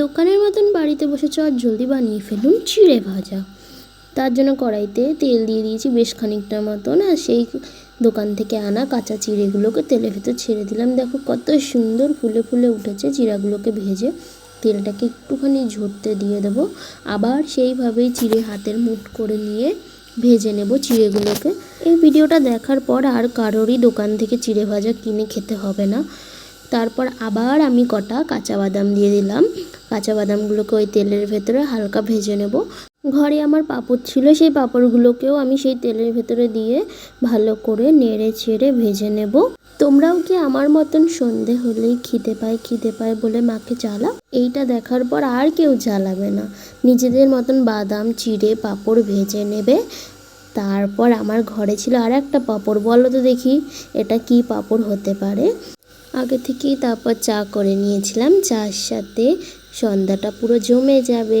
দোকানের মতন বাড়িতে বসে চট জলদি বানিয়ে ফেলুন চিড়ে ভাজা। তার জন্য কড়াইতে তেল দিয়ে দিয়েছি বেশ খানিকটা মতন, আর সেই দোকান থেকে আনা কাঁচা চিড়েগুলোকে তেলের ভেতর ছেড়ে দিলাম। দেখো কত সুন্দর ফুলে ফুলে উঠেছে চিড়াগুলোকে ভেজে। তেলটাকে একটুখানি ঝরতে দিয়ে দেবো। আবার সেইভাবেই চিড়ে হাতের মুঠ করে নিয়ে ভেজে নেব চিড়েগুলোকে। এই ভিডিওটা দেখার পর আর কারোরই দোকান থেকে চিড়ে ভাজা কিনে খেতে হবে না। তারপর আবার আমি কটা কাঁচা বাদাম দিয়ে দিলাম। কাঁচা বাদামগুলোকে ওই তেলের ভেতরে হালকা ভেজে নেব। ঘরে আমার পাপড় ছিল, সেই পাঁপড়গুলোকেও আমি সেই তেলের ভেতরে দিয়ে ভালো করে নেড়ে ছেড়ে ভেজে নেব। তোমরাও কি আমার মতন সন্ধে হলেই খিদে পায় খিদে পায় বলে মাকে জ্বালাও? এইটা দেখার পর আর কেউ জ্বালাবে না। নিজেদের মতন বাদাম, চিড়ে, পাপড় ভেজে নেবে। তারপর আমার ঘরে ছিল আর একটা পাপড়। বলো তো দেখি এটা কি পাপড় হতে পারে। আগে থেকেই তারপর চা করে নিয়েছিলাম। চার সাথে সন্ধ্যাটা পুরো জমে যাবে।